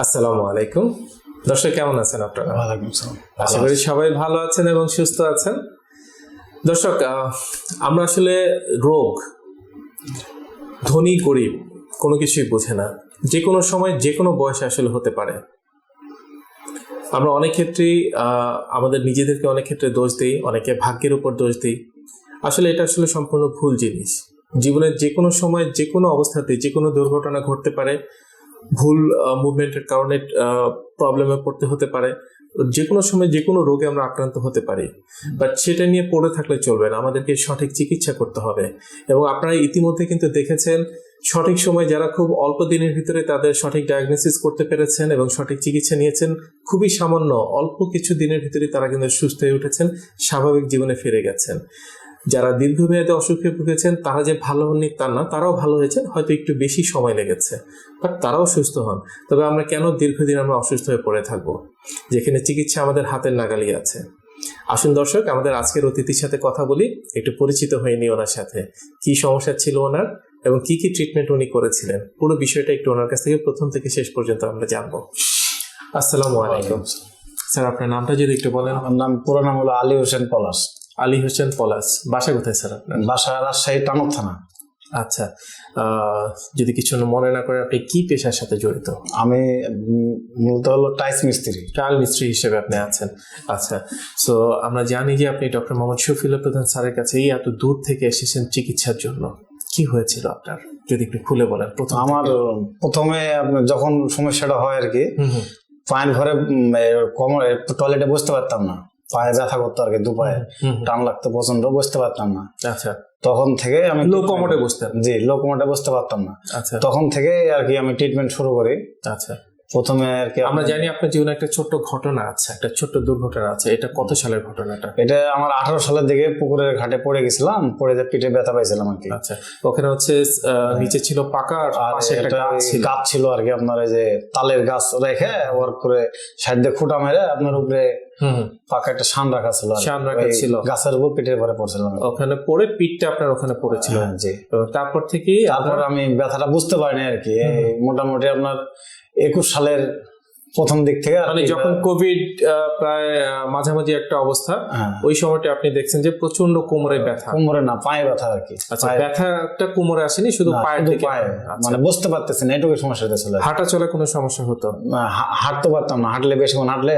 আসসালামু আলাইকুম। দর্শক কেমন আছেন আপনারা? আশা করি সবাই ভালো আছেন এবং সুস্থ আছেন। দর্শক আমরা আসলে রোগ ধনী গরিব কোনো কিছুই বোঝে না। যে কোনো সময় যে কোনো বয়সে আসলে হতে পারে। আমরা অনেক ক্ষেত্রেই আহ, আমাদের নিজেদেরকে অনেক ক্ষেত্রে দোষ দিই অনেকে ভাগ্যের উপর দোষ দিই। আসলে এটা আসলে সম্পূর্ণ ভুল জিনিস। জীবনের যে কোনো সময় যে কোনো অবস্থাতে যে কোনো দুর্ঘটনা ঘটতে পারে। ভুল মুভমেন্টের কারণে প্রবলেমে পড়তে হতে পারে। যে কোনো সময় যে কোনো রোগে আমরা আক্রান্ত হতে পারি। বাট সেটা নিয়ে পড়ে থাকলে চলবে না। আমাদেরকে সঠিক চিকিৎসা করতে হবে। এবং আপনারা ইতিমধ্যে কিন্তু দেখেছেন, সঠিক সময় যারা খুব অল্প দিনের ভিতরে তাদের সঠিক ডায়াগনোসিস করতে পেরেছেন এবং সঠিক চিকিৎসা নিয়েছেন, খুবই সামান্য অল্প কিছু দিনের ভিতরে তারা কিন্তু সুস্থ হয়ে উঠেছেন, স্বাভাবিক জীবনে ফিরে গেছেন। যারা দীর্ঘমেয়াদে অসুখে ভুগেছেন তারা যে ভালো হননি তা না তারাও ভালো হয়েছে হয়তো একটু বেশি সময় লেগেছে। বাট তারাও সুস্থ হন। তবে আমরা কেন দীর্ঘদিন আমরা অসুস্থ হয়ে পড়ে থাকব? যেখানে চিকিৎসা আমাদের হাতের নাগালি আছে। আসুন দর্শক আমাদের আজকের অতিথির সাথে কথা বলি। একটু পরিচিত হয়নি ওনার সাথে। কি সমস্যা ছিল ওনার এবং কি কি ট্রিটমেন্ট উনি করেছিলেন? পুরো বিষয়টা একটু ওনার কাছ থেকে প্রথম থেকে শেষ পর্যন্ত আমরা জানব। আসসালামু আলাইকুম। স্যার আপনার নামটা যদি একটু বলেন। আমার নাম পুরো নাম হলো আলী হোসেন পলাশ। আলী হোসেন পলাশ। বাসা কোথায় স্যার আপনার? বাসা রাজশাহী টানক থানা। আচ্ছা যদি কিছু মনে না করে আপনি কি পেশার সাথে জড়িত? আমি মূলত হলো টাইস মিস্ত্রি। ট্রায়াল মিস্ত্রি হিসেবে আপনি আছেন। আচ্ছা সো আমরা জানি যে আপনি ডক্টর মোহাম্মদ শফিউল প্রধান স্যারের কাছে এই এত দূর থেকে এসেছেন চিকিৎসার জন্য। কি হয়েছিল আপনার? যদি একটু খুলে বলেন প্রথম আমার প্রথমে যখন সমস্যাটা হয় আর কি পায়ের ঘরে কোমরে টয়লেটে বসতে পারতাম না। পায়ে ব্যথা করতো আর কি দু পায়ে। টান লাগতো প্রচণ্ড বসতে পারতাম না। আচ্ছা। তখন থেকে আমি লোকমোটে বসতাম জি লোকমোটে বসতে পারতাম না। আচ্ছা। তখন থেকে আর কি আমি ট্রিটমেন্ট শুরু করি। আচ্ছা। প্রথমে আর কি আমরা জানি আপনার জীবনে একটা ছোট্ট ঘটনা আছে একটা ছোট্ট দুর্ঘটনা আছে। এটা কত সালের ঘটনাটা? এটা আমার আঠারো সালের দিকে পুকুরের ঘাটে পড়ে গেছিলাম পড়ে যে পিঠে ব্যথা পাইছিলাম আর কি। আচ্ছা ওখানে হচ্ছে আহ, নিচে ছিল পাকা আর একটা গাছ ছিল। আর কি আপনার এই যে তালের গাছ রেখে ওর করে সাইড দিয়ে খুঁটা মেরে আপনার উপরে। পাকা একটা শান রাখা ছিল শান রাখা ছিল। গাছের উপর পিঠের পরে পড়ছিলাম ওখানে পড়ে পিঠটা আপনার ওখানে পড়েছিল। হ্যাঁ, জি। তারপর থেকে তারপর আমি ব্যথাটা বুঝতে পারিনি আর কি। মোটামুটি আপনার একুশ সালের প্রথম দিক থেকে মানে যখন কোভিড প্রায় মাঝামাঝি একটা অবস্থা হ্যাঁ, ওই সময়টা আপনি দেখছেন যে প্রচণ্ড কোমরে ব্যথা। কোমরে না পায়ে ব্যথা আর কি। আচ্ছা ব্যথাটা কোমরে আসেনি শুধু না, পায়ের দিকে পায়ে। আচ্ছা। মানে বুঝতে পারতেছি না এটুকু সমস্যা কি। হাঁটা চলা কোনো সমস্যা হতো? না, হাঁটতে পারতাম না হাঁটলে বেশিক্ষণ হাঁটলে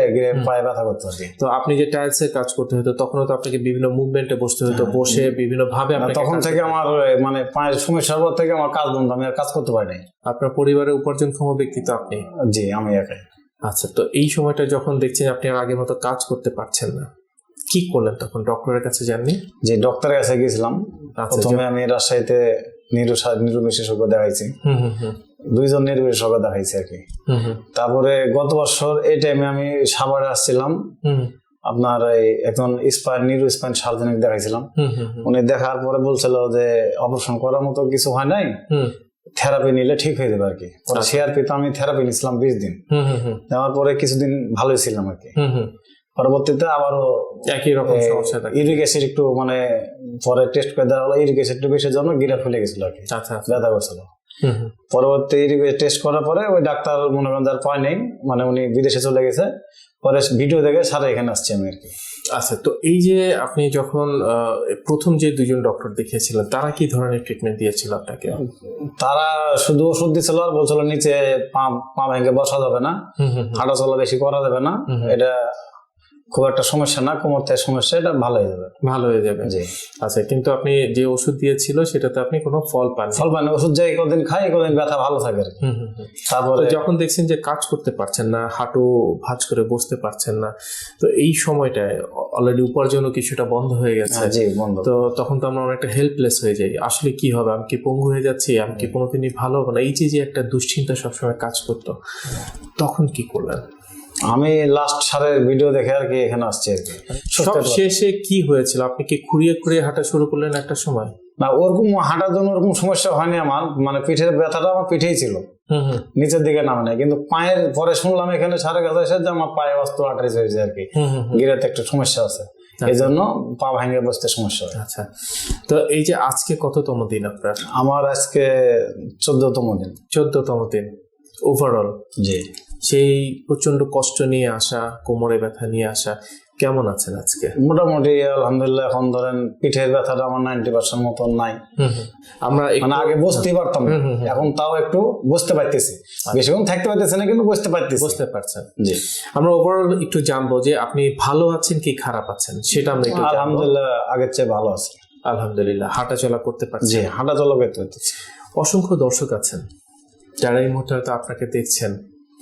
পায়ে ব্যথা করতো আর কি। তো আপনি যে টাইলসে কাজ করতে হতো তখনও তো আপনাকে বিভিন্ন মুভমেন্টে বসতে হতো বসে বিভিন্ন ভাবে হ্যাঁ, তখন থেকে আমার মানে পায়ের সমস্যার পর থেকে আমার কাজ বন্ধ আমি আর কাজ করতে পারি নাই। আপনার পরিবারের উপার্জনক্ষম ব্যক্তি তো আপনি। জি আমি একাই। আচ্ছা তো এই সময়টা যখন দেখছেন আপনি আর আগের মতো কাজ করতে পারছেন না কি করলেন তখন? ডক্টরের কাছে যাননি? যে ডক্টরের কাছে গেছিলাম আচ্ছা প্রথমে আমি রাজশাহীতে নিরু নিরু বিশেষজ্ঞ দেখাইছি। দুইজন নিরু বিশেষজ্ঞ দেখাইছি আর কি। তারপরে গত বছর এই টাইমে আমি সাভারে আসছিলাম। আপনার এই একজন স্পাইন নিরু স্পাইন সার্জনিক দেখাইছিলাম। উনি দেখার পরে বলছিল যে অপারেশন করার মতো কিছু হয় নাই। হুম। থেরাপি নিলে ঠিক হয়ে যাবে আর কি পরে আচ্ছা। সিআরপি তো আমি থেরাপি নিছিলাম বিশ দিন। নেওয়ার পরে কিছুদিন ভালোই ছিলাম আর কি পরবর্তীতে আবারও একই রকম সমস্যা থাকে। একটু মানে পরে টেস্ট করে দেওয়া হলো ইরিগেশন একটু বেশি জন্য গিরা ফুলে গেছিল আর কি আচ্ছা আচ্ছা। ব্যথা করছিল। পরবর্তী টেস্ট করার পরে ওই ডাক্তার মনে করেন যার পায় নেই মানে উনি বিদেশে চলে গেছে। পরে ভিডিও দেখে সারা এখানে আসছি আমি আর কি। আচ্ছা তো এই যে আপনি যখন প্রথম যে দুজন ডক্টর দেখিয়েছিলেন তারা কি ধরনের ট্রিটমেন্ট দিয়েছিল আপনাকে? তারা শুধু ওষুধ দিছিল আর বলছিল নিচে পা পা ভেঙে বসা যাবে না। হাঁটা চলা বেশি করা যাবে না। এটা খুব একটা সমস্যা না কোমর থেকে সমস্যা এটা ভালো হয়ে যাবে। ভালো হয়ে যাবে। জি। আচ্ছা কিন্তু আপনি যে ওষুধ দিয়েছিল সেটাতে আপনি কোনো ফল পান ফল পানি ওষুধ যাই কদিন খাই কদিন ব্যথা ভালো থাকে আর কি। তারপরে যখন দেখছেন যে কাজ করতে পারছেন না হাঁটু ভাঁজ করে বসতে পারছেন না তো এই সময়টায় অলরেডি উপার্জনও কিছুটা বন্ধ হয়ে গেছে। হ্যাঁ, জি বন্ধ। তো তখন তো আমরা অনেকটা হেল্পলেস হয়ে যাই। আসলে কি হবে? আমি কি পঙ্গু হয়ে যাচ্ছি? আমি কি কোনোদিনই ভালো হবে না? এই যে যে একটা দুশ্চিন্তা সবসময় কাজ করতো তখন কি করলেন আমি লাস্ট সারের ভিডিও দেখে আর কি এখানে আসছি আর কি। শেষে কি হয়েছিল? আপনি কি খুঁড়িয়ে খুঁড়িয়ে হাঁটা শুরু করলেন একটা সময়? না ওরকম হাঁটার জন্য ওরকম সমস্যা হয়নি আমার। মানে পিঠের ব্যথাটা আমার পিঠেই ছিল। নিচের দিকে নামে নাই। কিন্তু পায়ের পরে শুনলাম এখানে সারে কাছে এসে যে আমার পায়ে অস্ত্র আটারিস হয়েছে আর কি। গিরাতে একটু সমস্যা আছে। এই জন্য পা ভাঙে বসতে সমস্যা হয়। আচ্ছা। তো এই যে আজকে কততম দিন আপনার? আমার আজকে চোদ্দতম দিন। চোদ্দতম দিন। ওভারঅল জি। সেই প্রচণ্ড কষ্ট নিয়ে আসা কোমরে ব্যথা নিয়ে আসা কেমন আছেন আজকে? মোটামুটি আলহামদুলিল্লাহ এখন ধরেন পিঠের ব্যথাটা আমার নাইনটি পার্সেন্ট মতন নাই। আমরা মানে আগে বুঝতেই পারতাম। এখন তাও একটু বুঝতে পারতেছি। বেশিক্ষণ থাকতে পারতেছি না কিন্তু বুঝতে পারতেছি। বুঝতে পারছেন। জি। আমরা ওভারঅল একটু জানব যে আপনি ভালো আছেন কি খারাপ আছেন সেটা আমরা একটু আলহামদুলিল্লাহ আগের চেয়ে ভালো আছে। আলহামদুলিল্লাহ হাঁটাচলা করতে পারছি জি হাঁটা চলা করতে পারতেছি। অসংখ্য দর্শক আছেন। যারা এই মুহূর্তে হয়তো আপনাকে দেখছেন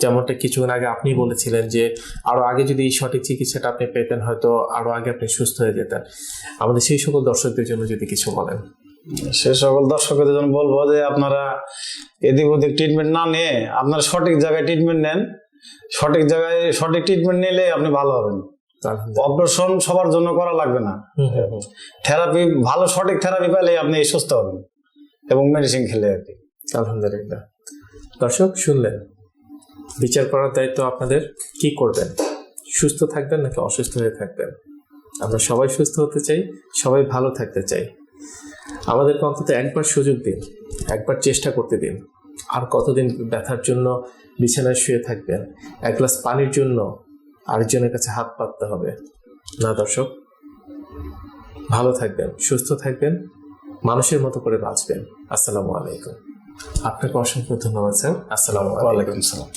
যেমনটা কিছুক্ষণ আগে আপনি বলেছিলেন যে আরও আগে যদি এই সঠিক চিকিৎসাটা আপনি পেতেন হয়তো আরও আগে আপনি সুস্থ হয়ে যেতেন। আমাদের সেই সকল দর্শকদের জন্য যদি কিছু বলেন। সে সকল দর্শকদের জন্য বলব যে আপনারা এদিক ওদিক ট্রিটমেন্ট না নিয়ে আপনারা সঠিক জায়গায় ট্রিটমেন্ট নেন। সঠিক জায়গায় সঠিক ট্রিটমেন্ট নিলে আপনি ভালো হবেন। অপারেশন সবার জন্য করা লাগবে না। থেরাপি ভালো সঠিক থেরাপি পেলে আপনি সুস্থ হবেন এবং মেডিসিন খেলে আর কি। আলহামদুলিল্লাহ। দর্শক শুনলেন? বিচার করার দায়িত্ব আপনাদের কি করবেন? সুস্থ থাকবেন নাকি অসুস্থ হয়ে থাকবেন? আমরা সবাই সুস্থ হতে চাই, সবাই ভালো থাকতে চাই। আমাদেরকে অন্তত একবার সুযোগ দিন, একবার চেষ্টা করতে দিন। আর কতদিন ব্যথার জন্য বিছানায় শুয়ে থাকবেন? এক গ্লাস পানির জন্য আরেকজনের কাছে হাত পাততে হবে। না দর্শক, ভালো থাকবেন, সুস্থ থাকবেন, মানুষের মতো করে বাঁচবেন। আসসালামু আলাইকুম। আপনাকে অসংখ্য ধন্যবাদ, স্যার। আসসালামু আলাইকুম। সালাম।